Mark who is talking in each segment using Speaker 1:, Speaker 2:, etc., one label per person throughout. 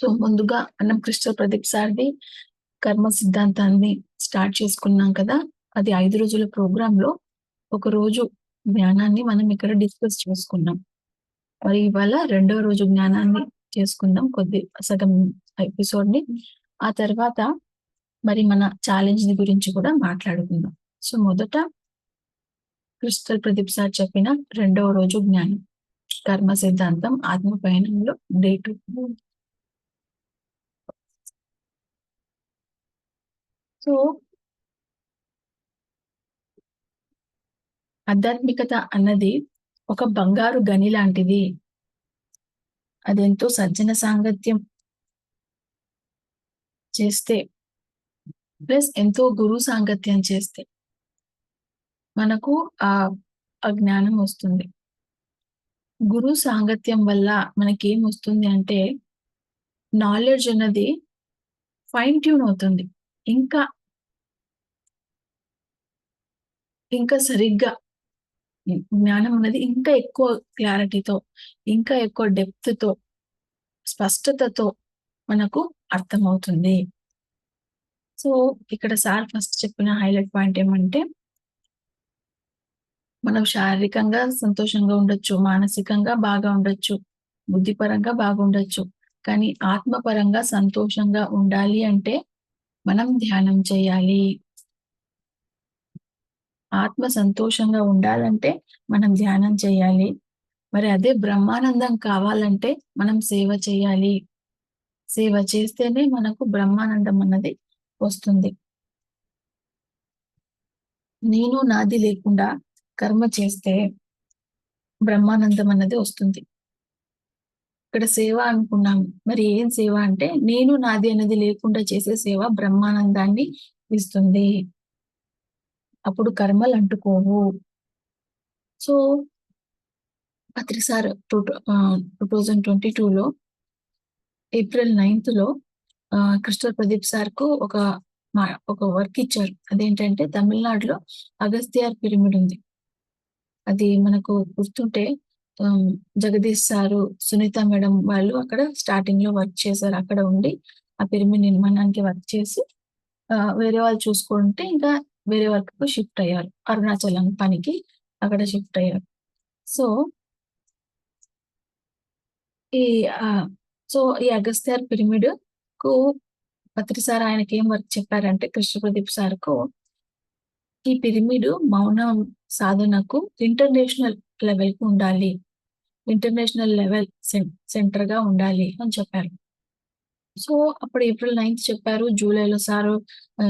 Speaker 1: So ముందుగా మనం crystal Pradeep సార్ది కర్మ సిద్ధాంతాన్ని స్టార్ట్ చేసుకున్నాం కదా. అది ఐదు రోజుల ప్రోగ్రామ్లో ఒక రోజు జ్ఞానాన్ని మనం ఇక్కడ డిస్కస్ చేసుకున్నాం. మరి ఇవాళ రెండో రోజు జ్ఞానాన్ని చేసుకుందాం కొద్ది సగం ఎపిసోడ్ని ఆ తర్వాత మరి మన ఛాలెంజ్ గురించి కూడా మాట్లాడుకుందాం. సో మొదట క్రిస్టల్ ప్రదీప్ సార్ చెప్పిన రెండవ రోజు జ్ఞానం కర్మ సిద్ధాంతం ఆత్మ పయనంలో డే టు సో ఆధ్యాత్మికత అన్నది ఒక బంగారు గని లాంటిది. అదెంతో సజ్జన సాంగత్యం చేస్తే ప్లస్ ఎంతో గురువు సాంగత్యం చేస్తే మనకు ఆ ఆ జ్ఞానం వస్తుంది. గురు సాంగత్యం వల్ల మనకి ఏం వస్తుంది అంటే నాలెడ్జ్ అన్నది ఫైన్ ట్యూన్ అవుతుంది. ఇంకా ఇంకా సరిగ్గా జ్ఞానం అనేది ఇంకా ఎక్కువ క్లారిటీతో ఇంకా ఎక్కువ డెప్త్తో స్పష్టతతో మనకు అర్థమవుతుంది. సో ఇక్కడ సార్ ఫస్ట్ చెప్పిన హైలైట్ పాయింట్ ఏమంటే మనం శారీరకంగా సంతోషంగా ఉండొచ్చు మానసికంగా బాగా ఉండొచ్చు బుద్ధిపరంగా బాగుండొచ్చు కానీ ఆత్మపరంగా సంతోషంగా ఉండాలి అంటే మనం ధ్యానం చేయాలి. ఆత్మ సంతోషంగా ఉండాలంటే మనం ధ్యానం చేయాలి. మరి అదే బ్రహ్మానందం కావాలంటే మనం సేవ చేయాలి. సేవ చేస్తేనే మనకు బ్రహ్మానందం అన్నది వస్తుంది. నేను నాది లేకుండా కర్మ చేస్తే బ్రహ్మానందం అన్నది వస్తుంది. ఇక్కడ సేవ అనుకున్నాము మరి ఏం సేవ అంటే నేను నాది అనేది లేకుండా చేసే సేవ బ్రహ్మానందాన్ని ఇస్తుంది. అప్పుడు కర్మలు అంటుకోవు. సో పత్రిక sir two two thousand twenty టూలో ఏప్రిల్ నైన్త్లో కృష్ణ ప్రదీప్ సార్కు ఒక ఒక వర్క్ ఇచ్చారు. అదేంటంటే తమిళనాడులో అగస్త్యార్ పిరమిడ్ ఉంది. అది మనకు గుర్తుంటే జగదీష్ సారు సునీత మేడం వాళ్ళు అక్కడ స్టార్టింగ్లో వర్క్ చేశారు అక్కడ ఉండి ఆ పిరమిడ్ నిర్మాణానికి వర్క్ చేసి వేరే వాళ్ళు చూసుకుంటే ఇంకా వేరే వర్క్ షిఫ్ట్ అయ్యారు. అరుణాచలం పనికి అక్కడ షిఫ్ట్ అయ్యారు. సో ఈ సో ఈ అగస్త్యార్ పిరమిడ్కు పత్రి సార్ ఆయనకి ఏం వర్క్ చెప్పారంటే కృష్ణ ప్రదీప్ సార్కు ఈ పిరమిడ్ మౌన సాధనకు ఇంటర్నేషనల్ లెవెల్కు ఉండాలి. ఇంటర్నేషనల్ లెవెల్ సెంటర్గా ఉండాలి అని చెప్పారు. సో అప్పుడు ఏప్రిల్ నైన్త్ చెప్పారు జూలైలో సారు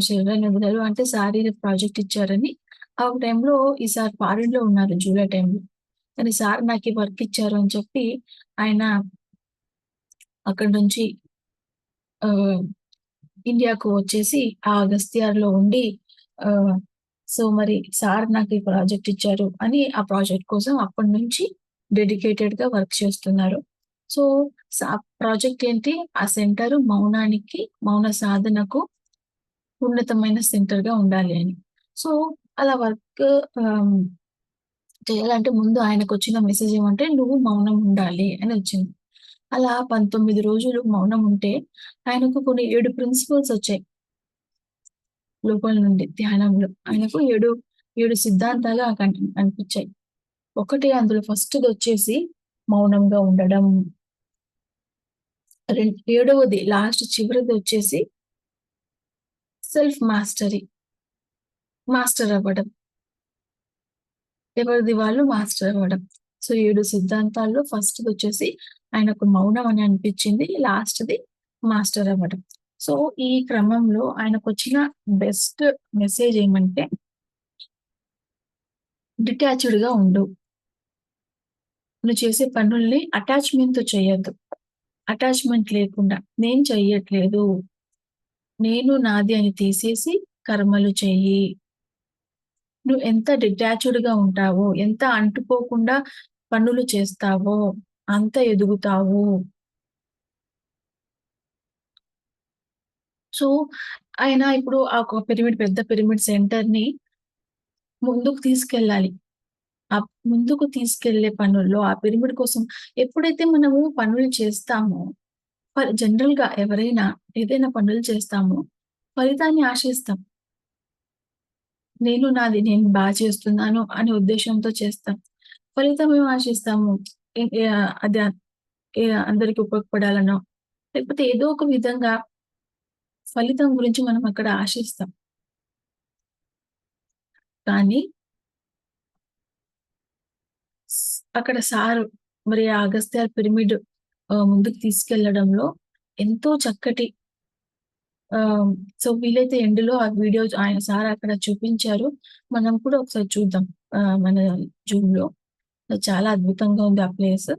Speaker 1: శరీరాన్ని వదిలారు అంటే సారీ ప్రాజెక్ట్ ఇచ్చారని. ఆ టైంలో ఈ సార్ ఫారిన్లో ఉన్నారు జూలై టైంలో. కానీ సార్ నాకు ఈ వర్క్ ఇచ్చారు అని చెప్పి ఆయన అక్కడ నుంచి ఇండియాకు వచ్చేసి ఆ అగస్త్యార్లో ఉండి సో మరి సార్ నాకు ఈ ప్రాజెక్ట్ ఇచ్చారు అని ఆ ప్రాజెక్ట్ కోసం అప్పటి నుంచి డెడికేటెడ్గా వర్క్ చేస్తున్నారు. సో ప్రాజెక్ట్ ఏంటి? ఆ సెంటర్ మౌనానికి మౌన సాధనకు ఉన్నతమైన సెంటర్గా ఉండాలి అని. సో అలా వర్క్ చేయాలంటే ముందు ఆయనకు వచ్చిన మెసేజ్ ఏమంటే నువ్వు మౌనం ఉండాలి అని వచ్చింది. అలా పంతొమ్మిది రోజులు మౌనం ఉంటే ఆయనకు కొన్ని ఏడు ప్రిన్సిపల్స్ వచ్చాయి. లోపల నుండి ధ్యానంలో. ఆయనకు ఏడు ఏడు సిద్ధాంతాలు అనిపించాయి ఒకటి అందులో ఫస్ట్ది వచ్చేసి మౌనంగా ఉండడం. రెండు ఏడవది లాస్ట్ చివరిది వచ్చేసి సెల్ఫ్ మాస్టరీ మాస్టర్ అవ్వడం. ఎవరిది వాళ్ళు మాస్టర్ అవ్వడం. సో ఏడు సిద్ధాంతాల్లో ఫస్ట్ది వచ్చేసి ఆయనకు మౌనం అని అనిపించింది లాస్ట్ది మాస్టర్ అవ్వడం. సో ఈ క్రమంలో ఆయనకు వచ్చిన బెస్ట్ మెసేజ్ ఏమంటే డిటాచ్డ్గా ఉండు. నువ్వు చేసే పనుల్ని అటాచ్మెంట్తో చేయొద్దు. అటాచ్మెంట్ లేకుండా నేను చెయ్యట్లేదు. నేను నాది అని తీసేసి కర్మలు చెయ్యి. నువ్వు ఎంత డిటాచ్డ్గా ఉంటావో ఎంత అంటుకోకుండా పనులు చేస్తావో అంత ఎదుగుతావు. సో ఆయన ఇప్పుడు ఆ ఒక పిరమిడ్ పెద్ద పిరమిడ్ సెంటర్ని ముందుకు తీసుకెళ్ళాలి. ఆ ముందుకు తీసుకెళ్ళే పనుల్లో ఆ పిరమిడ్ కోసం ఎప్పుడైతే మనము పనులు చేస్తామో ఫర్ జనరల్‌గా ఎవరైనా ఏదైనా పనులు చేస్తామో ఫలితాన్ని ఆశిస్తాం. నేను నాది నేను బాగా చేస్తున్నాను అనే ఉద్దేశంతో చేస్తాం. ఫలితం ఏం ఆశిస్తాము? అది అందరికి ఉపయోగపడాలనో, లేకపోతే ఏదో ఒక విధంగా ఫలితం గురించి మనం అక్కడ ఆశిస్తాం. కానీ స్ అక్కడ సారు మరి ఆ అగస్త్య పిరమిడ్ ముందుకు తీసుకెళ్ళడంలో ఎంతో చక్కటి సో, వీలైతే ఎండ్‌లో ఆ వీడియో ఆయన సార్ అక్కడ చూపించారు. మనం కూడా ఒకసారి చూద్దాం. మన జూమ్లో చాలా అద్భుతంగా ఉంది ఆ ప్లేస్.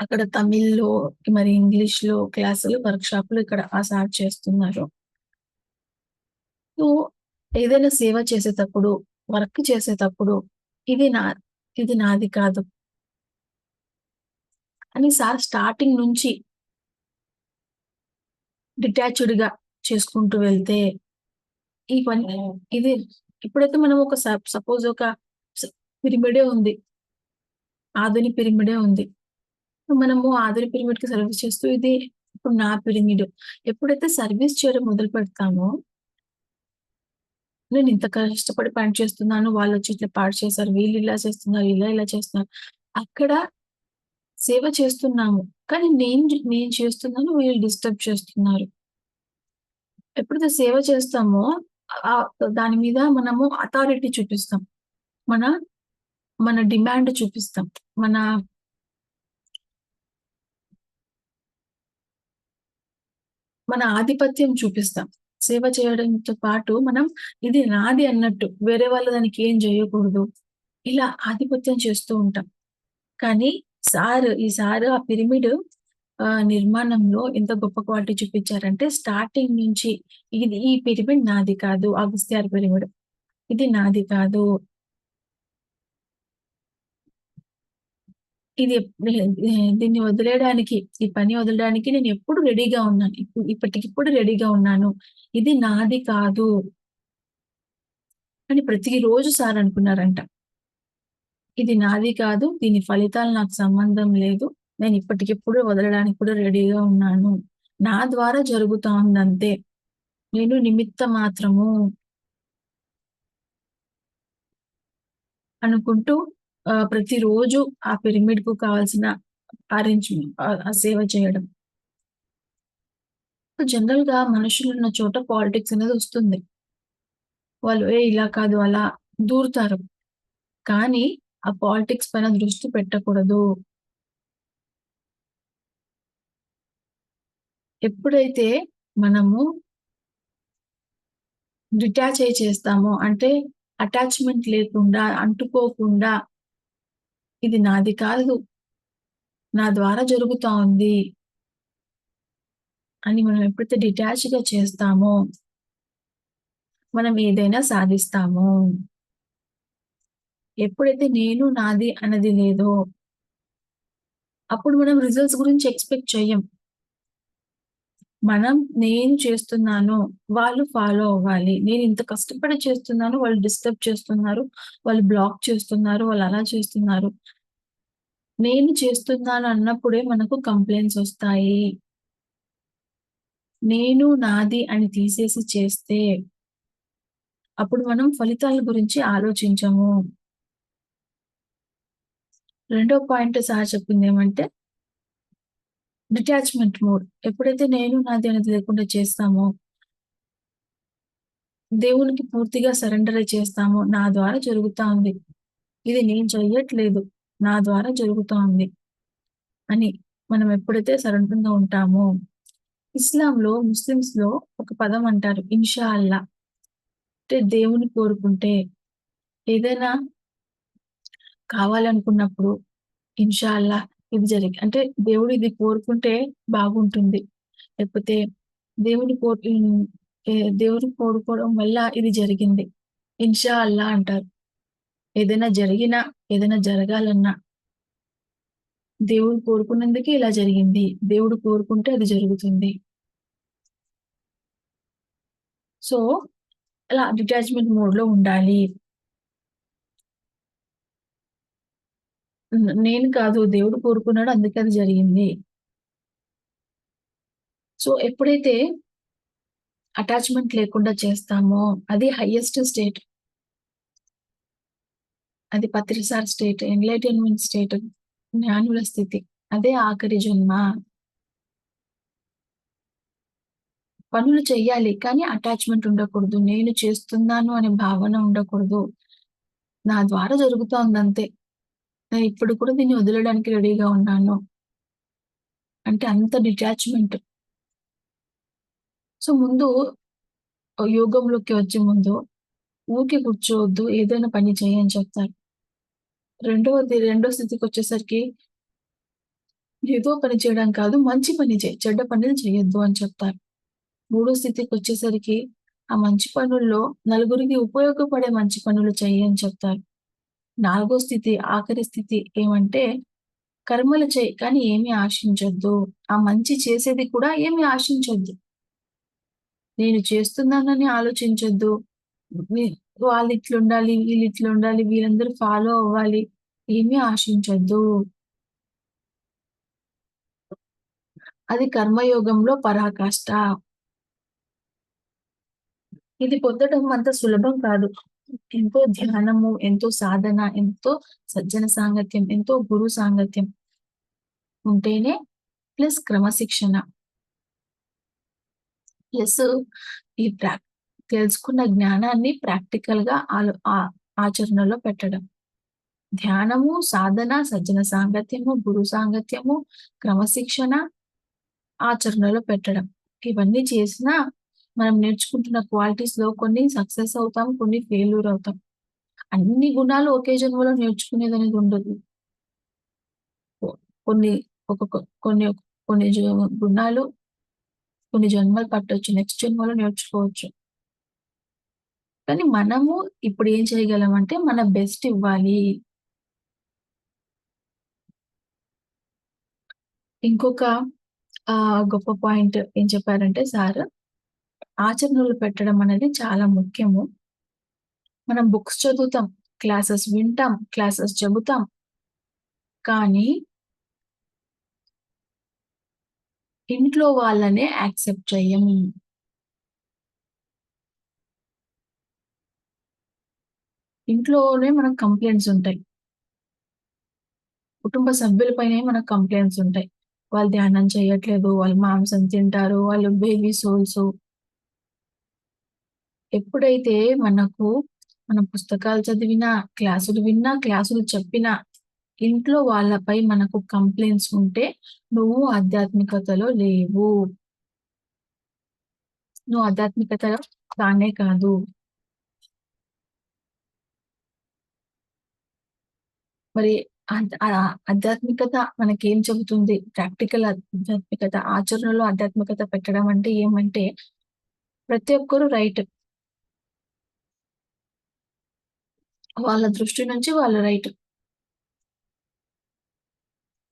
Speaker 1: అక్కడ తమిళ్‌లో, మరి ఇంగ్లీష్లో క్లాసులు, వర్క్‌షాప్‌లు ఇక్కడ ఆ సార్ చేస్తున్నారు. సో, ఏదైనా సేవ చేసేటప్పుడు, వర్క్ చేసేటప్పుడు ఇది నా ఇది నాది కాదు. అని సార్ స్టార్టింగ్ నుంచి డిటాచ్డ్‌గా చేసుకుంటూ వెళ్తే ఈ పని ఇది ఇప్పుడైతే మనం ఒక సపోజ్ ఒక పిరమిడే ఉంది. ఆధుని పిరమిడే ఉంది. మనము ఆధుని పిరమిడ్‌కి సర్వీస్ చేస్తూ ఇది ఇప్పుడు నా పిరమిడ్. ఎప్పుడైతే సర్వీస్ చేయడం మొదలు పెడతామో నేను ఇంత కష్టపడి పని చేస్తున్నాను. వాళ్ళు వచ్చి ఇట్లా పాడు చేశారు. వీళ్ళు ఇలా చేస్తున్నారు. ఇలా ఇలా చేస్తున్నారు. అక్కడ సేవ చేస్తున్నాము. కానీ నేను నేను చేస్తున్నాను. వీళ్ళు డిస్టర్బ్ చేస్తున్నారు. ఎప్పుడైతే సేవ చేస్తామో దాని మీద మనము అథారిటీ చూపిస్తాం. మన మన డిమాండ్ చూపిస్తాం. మన మన ఆధిపత్యం చూపిస్తాం. సేవ చేయడంతో పాటు మనం ఇది నాది అన్నట్టు వేరే వాళ్ళు దానికి ఏం చేయకూడదు ఇలా ఆధిపత్యం చేస్తూ ఉంటాం. కానీ సార్ ఈ సార్ ఆ పిరమిడ్ నిర్మాణంలో ఎంత గొప్ప క్వాలిటీ చూపించారంటే స్టార్టింగ్ నుంచి ఇది ఈ పిరమిడ్ నాది కాదు. అగస్త్యార్ పిరమిడ్. ఇది నాది కాదు. ఇది దీన్ని వదిలేయడానికి, ఈ పని వదలడానికి నేను ఎప్పుడు రెడీగా ఉన్నాను. ఇప్పుడు ఇప్పటికిప్పుడు రెడీగా ఉన్నాను. ఇది నాది కాదు. అని ప్రతిరోజు సార్ అనుకున్నారంట. ఇది నాది కాదు. దీని ఫలితాలు నాకు సంబంధం లేదు. నేను ఇప్పటికిప్పుడు వదలడానికి కూడా రెడీగా ఉన్నాను. నా ద్వారా జరుగుతా ఉందంతే. నేను నిమిత్త మాత్రము. అనుకుంటూ ప్రతిరోజు ఆ పిరమిడ్కు కావాల్సిన అరేంజ్‌మెంట్ ఆ సేవ చేయడం. మనుషులు ఉన్న చోట పాలిటిక్స్ అనేది వస్తుంది. వాళ్ళు ఏ ఇలా కాదు అలా దూరుతారు. కానీ ఆ పాలిటిక్స్ పైన దృష్టి పెట్టకూడదు. ఎప్పుడైతే మనము డిటాచ్ అయ్యి చేస్తామో అంటే అటాచ్‌మెంట్ లేకుండా, అంటుకోకుండా ఇది నాది కాదు. నా ద్వారా జరుగుతా ఉంది. అని మనం ఎప్పుడైతే డిటాచ్‌గా చేస్తామో మనం ఏదైనా సాధిస్తాము. ఎప్పుడైతే నేను, నాది అన్నది లేదో అప్పుడు మనం రిజల్ట్స్ గురించి ఎక్స్‌పెక్ట్ చేయం మనం నేను చేస్తున్నాను. వాళ్ళు ఫాలో అవ్వాలి. నేను ఇంత కష్టపడి చేస్తున్నాను. వాళ్ళు డిస్టర్బ్ చేస్తున్నారు. వాళ్ళు బ్లాక్ చేస్తున్నారు. వాళ్ళు అలా చేస్తున్నారు. నేను చేస్తున్నాను అన్నప్పుడే మనకు కంప్లైంట్స్ వస్తాయి. నేను, నాది అని తీసేసి చేస్తే అప్పుడు మనం ఫలితాల గురించి ఆలోచించము. రెండో పాయింట్ సార్ చెప్పిందేమంటే డిటాచ్‌మెంట్ మోడ్. ఎప్పుడైతే నేను, నాది అనేది లేకుండా చేస్తామో దేవునికి పూర్తిగా సరెండర్ చేస్తామో, నా ద్వారా జరుగుతా ఉంది. ఇది నేను చెయ్యట్లేదు. నా ద్వారా జరుగుతా ఉంది. అని మనం ఎప్పుడైతే సరెండర్‌గా ఉంటామో ఇస్లాంలో, ముస్లిమ్స్‌లో ఒక పదం అంటారు. ఇన్షా అల్లా. అంటే దేవుని కోరుకుంటే ఏదైనా కావాలనుకున్నప్పుడు ఇన్షా అల్లా ఇది జరిగి అంటే దేవుడు ఇది కోరుకుంటే బాగుంటుంది. లేకపోతే దేవుని కో హ్మ్. దేవుడు కోరుకోవడం వల్ల ఇది జరిగింది. ఇన్షా అల్లా అంటారు. ఏదైనా జరిగినా, ఏదైనా జరగాలన్నా దేవుడు కోరుకున్నందుకే ఇలా జరిగింది. దేవుడు కోరుకుంటే అది జరుగుతుంది. సో, అలా డిటాచ్‌మెంట్ మోడ్‌లో ఉండాలి. నేను కాదు దేవుడు కోరుకున్నాడు అందుకే అది జరిగింది. సో, ఎప్పుడైతే అటాచ్‌మెంట్ లేకుండా చేస్తామో అది హైయెస్ట్ స్టేట్. అది పత్రిసార్ స్టేట్, ఎన్లైటైన్మెంట్ స్టేట్, జ్ఞానుల స్థితి. అదే ఆఖరి జన్మ. పనులు చేయాలి కానీ అటాచ్‌మెంట్ ఉండకూడదు. నేను చేస్తున్నాను అనే భావన ఉండకూడదు. నా ద్వారా జరుగుతోందంతే. నేను ఇప్పుడు కూడా దీన్ని వదలడానికి రెడీగా ఉన్నాను. అంటే అంత డిటాచ్‌మెంట్. సో, ముందు యోగంలోకి వచ్చే ముందు ఊకి కూర్చోవద్దు. ఏదైనా పని చేయని చెప్తారు. రెండవది రెండో స్థితికి వచ్చేసరికి ఏదో పని చేయడం కాదు, మంచి పని చేయి చెడ్డ పనులు చేయొద్దు అని చెప్తారు. మూడో స్థితికి వచ్చేసరికి ఆ మంచి పనుల్లో నలుగురికి ఉపయోగపడే మంచి పనులు చేయని అని చెప్తారు. నాలుగో స్థితి, ఆఖరి స్థితి ఏమంటే కర్మలు చేయి కానీ ఏమి ఆశించొద్దు. ఆ మంచి చేసేది కూడా ఏమి ఆశించొద్దు. నేను చేస్తున్నానని ఆలోచించొద్దు. వి వీళ్ళు ఇట్లుండాలి వీళ్ళందరూ ఫాలో అవ్వాలి. ఏమీ ఆశించొద్దు. అది కర్మయోగంలో పరాకాష్ట. ఇది పొందడం అంత సులభం కాదు. ఎంతో ధ్యానము, ఎంతో సాధన, ఎంతో సజ్జన సాంగత్యం, ఎంతో గురు సాంగత్యం ఉంటేనే ప్లస్ క్రమశిక్షణ. ప్లస్ ఈ ప్రా తెలుసుకున్న జ్ఞానాన్ని ప్రాక్టికల్‌గా ఆలో ఆ ఆచరణలో పెట్టడం. ధ్యానము, సాధన, సజ్జన సాంగత్యము, గురు సాంగత్యము, క్రమశిక్షణ ఆచరణలో పెట్టడం. ఇవన్నీ చేసినా మనం నేర్చుకుంటున్న క్వాలిటీస్లో కొన్ని సక్సెస్ అవుతాం, కొన్ని ఫెయిల్యూర్ అవుతాం. అన్ని గుణాలు ఒకే జన్మలో నేర్చుకునేదనేది ఉండదు. కొన్ని ఒక్కొక్క కొన్ని కొన్ని గుణాలు కొన్ని జన్మలు పట్టవచ్చు నెక్స్ట్ జన్మలో నేర్చుకోవచ్చు. కానీ మనము ఇప్పుడు ఏం చేయగలం అంటే మన బెస్ట్ ఇవ్వాలి. ఇంకొక గొప్ప పాయింట్ ఏం చెప్పారంటే సార్ ఆచరణలు పెట్టడం అనేది చాలా ముఖ్యము. మనం బుక్స్ చదువుతాం, క్లాసెస్ వింటాం, క్లాసెస్ చెబుతాం. కానీ ఇంట్లో వాళ్ళనే యాక్సెప్ట్ చేయము ఇంట్లోనే మనకు కంప్లైంట్స్ ఉంటాయి. కుటుంబ సభ్యులపైనే మనకు కంప్లైంట్స్ ఉంటాయి. వాళ్ళు ధ్యానం చేయట్లేదు, వాళ్ళు మాంసం తింటారు, వాళ్ళు బేబీ సోల్స్ ఎప్పుడైతే మనకు మనం పుస్తకాలు చదివినా, క్లాసులు విన్నా, క్లాసులు చెప్పినా, ఇంట్లో వాళ్ళపై మనకు కంప్లైంట్స్ ఉంటే నువ్వు ఆధ్యాత్మికతలో లేవు. నువ్వు ఆధ్యాత్మికతలో కానే కాదు. మరి ఆధ్యాత్మికత మనకేం చెబుతుంది? ప్రాక్టికల్ ఆధ్యాత్మికత, ఆచరణలో ఆధ్యాత్మికత పెట్టడం అంటే ఏమంటే ప్రతి ఒక్కరు రైట్. వాళ్ళ దృష్టి నుంచి వాళ్ళు రైట్.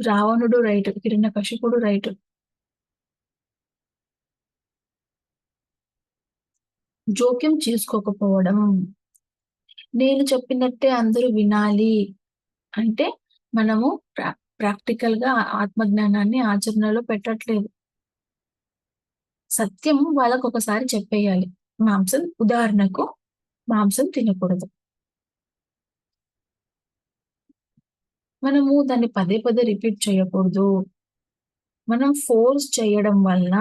Speaker 1: రావణుడు రైట్. హిరణ్యకశిపుడు రైట్. జోక్యం చేసుకోకపోవడం. నేను చెప్పినట్టే అందరూ వినాలి అంటే మనము ప్రా ప్రాక్టికల్‌గా ఆత్మజ్ఞానాన్ని ఆచరణలో పెట్టట్లేదు. సత్యం వాళ్ళకొకసారి చెప్పేయాలి. మాంసం ఉదాహరణకు మాంసం తినకూడదు. మనము దాన్ని పదే పదే రిపీట్ చేయకూడదు. మనం ఫోర్స్ చేయడం వలన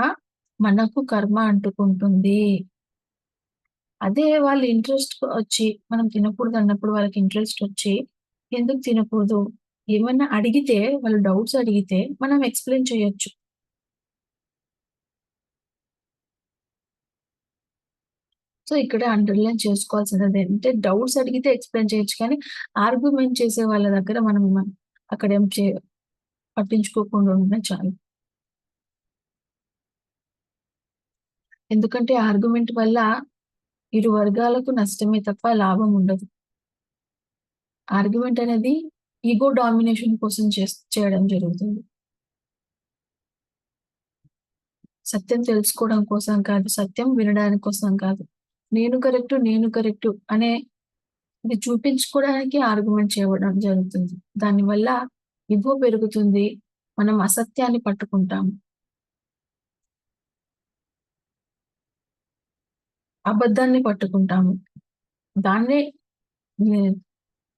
Speaker 1: మనకు కర్మ అంటుకుంటుంది. అదే వాళ్ళు ఇంట్రెస్ట్ వచ్చి మనం తినకూడదు అన్నప్పుడు వాళ్ళకి ఇంట్రెస్ట్ వచ్చి ఎందుకు తినకూడదు? ఏమన్నా అడిగితే వాళ్ళు డౌట్స్ అడిగితే మనం ఎక్స్‌ప్లెయిన్ చేయొచ్చు. సో, ఇక్కడ అండర్‌లైన్ చేసుకోవాల్సినది అంటే డౌట్స్ అడిగితే ఎక్స్‌ప్లెయిన్ చేయొచ్చు కానీ ఆర్గ్యుమెంట్ చేసే వాళ్ళ దగ్గర మనం అక్కడేం చే పట్టించుకోకుండా ఉండడం చాలు. ఎందుకంటే ఆర్గ్యుమెంట్ వల్ల ఇరు వర్గాలకు నష్టమే తప్ప లాభం ఉండదు. ఆర్గ్యుమెంట్ అనేది ఈగో డామినేషన్ కోసం చేయడం జరుగుతుంది. సత్యం తెలుసుకోవడం కోసం కాదు. సత్యం వినడానికి కోసం కాదు. నేను కరెక్ట్ నేను కరెక్ట్ అనే ఇది చూపించుకోవడానికి ఆర్గ్యుమెంట్ చేయడం జరుగుతుంది. దానివల్ల ఇగో పెరుగుతుంది మనం అసత్యాన్ని పట్టుకుంటాము. అబద్ధాన్ని పట్టుకుంటాము. దాన్నే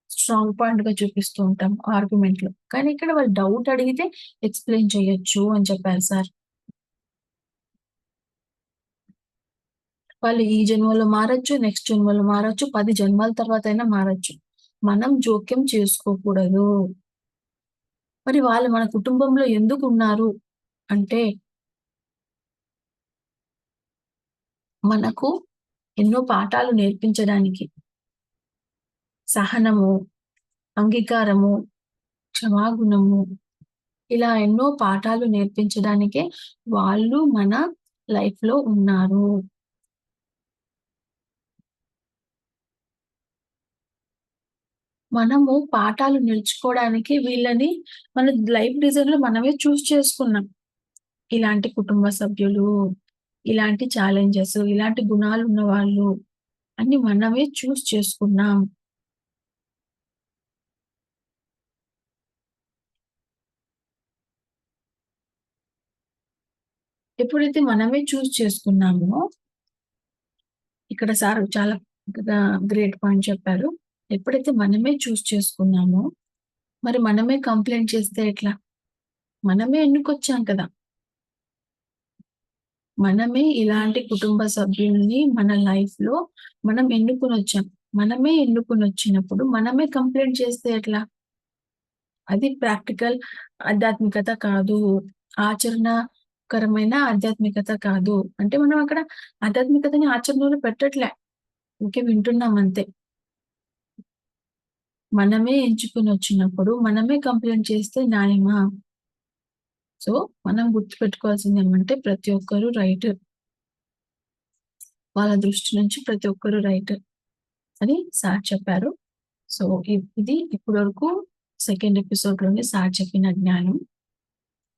Speaker 1: స్ట్రాంగ్ పాయింట్గా చూపిస్తూ ఉంటాం ఆర్గ్యుమెంట్లో కానీ ఇక్కడ వాళ్ళు డౌట్ అడిగితే ఎక్స్ప్లెయిన్ చేయొచ్చు అని చెప్పారు సార్. వాళ్ళు ఈ జన్మలో మారచ్చు నెక్స్ట్ జన్మలో మారచ్చు పది జన్మల తర్వాత అయినా మారచ్చు. మనం జోక్యం చేసుకోకూడదు. మరి వాళ్ళు మన కుటుంబంలో ఎందుకు ఉన్నారు? అంటే మనకు ఎన్నో పాఠాలు నేర్పించడానికి సహనము అంగీకారము క్షమాగుణము ఇలా ఎన్నో పాఠాలు నేర్పించడానికే వాళ్ళు మన లైఫ్లో ఉన్నారు. మనము పాఠాలు నేర్చుకోవడానికి వీళ్ళని మన లైఫ్ డిజైన్లో మనమే చూస్ చేసుకున్నాం. ఇలాంటి కుటుంబ సభ్యులు ఇలాంటి ఛాలెంజెస్ ఇలాంటి గుణాలు ఉన్న వాళ్ళు అన్ని మనమే చూస్ చేసుకున్నాం. ఎప్పుడైతే మనమే చూస్ చేసుకున్నామో ఇక్కడ సార్ చాలా గ్రేట్ పాయింట్ చెప్పారు. ఎప్పుడైతే మనమే చూస్ చేసుకున్నామో మరి మనమే కంప్లైంట్ చేస్తే ఎట్లా? మనమే ఎన్నుకొచ్చాం కదా? మనమే ఇలాంటి కుటుంబ సభ్యుల్ని మన లైఫ్లో మనం ఎన్నుకుని వచ్చాం. మనమే ఎన్నుకుని వచ్చినప్పుడు మనమే కంప్లైంట్ చేస్తే ఎట్లా? అది ప్రాక్టికల్ ఆధ్యాత్మికత కాదు. ఆచరణకరమైన ఆధ్యాత్మికత కాదు. అంటే మనం అక్కడ ఆధ్యాత్మికతని ఆచరణలో పెట్టట్లే. ఇంకే వింటున్నాం అంతే. మనమే ఎంచుకుని వచ్చినప్పుడు మనమే కంప్లైంట్ చేస్తే న్యాయమా? సో మనం గుర్తుపెట్టుకోవాల్సింది ఏమంటే ప్రతి ఒక్కరు రైట్. వాళ్ళ దృష్టి నుంచి ప్రతి ఒక్కరు రైట్ అని సార్ చెప్పారు. సో ఇది ఇప్పటి వరకు సెకండ్ ఎపిసోడ్లోనే సార్ చెప్పిన జ్ఞానం.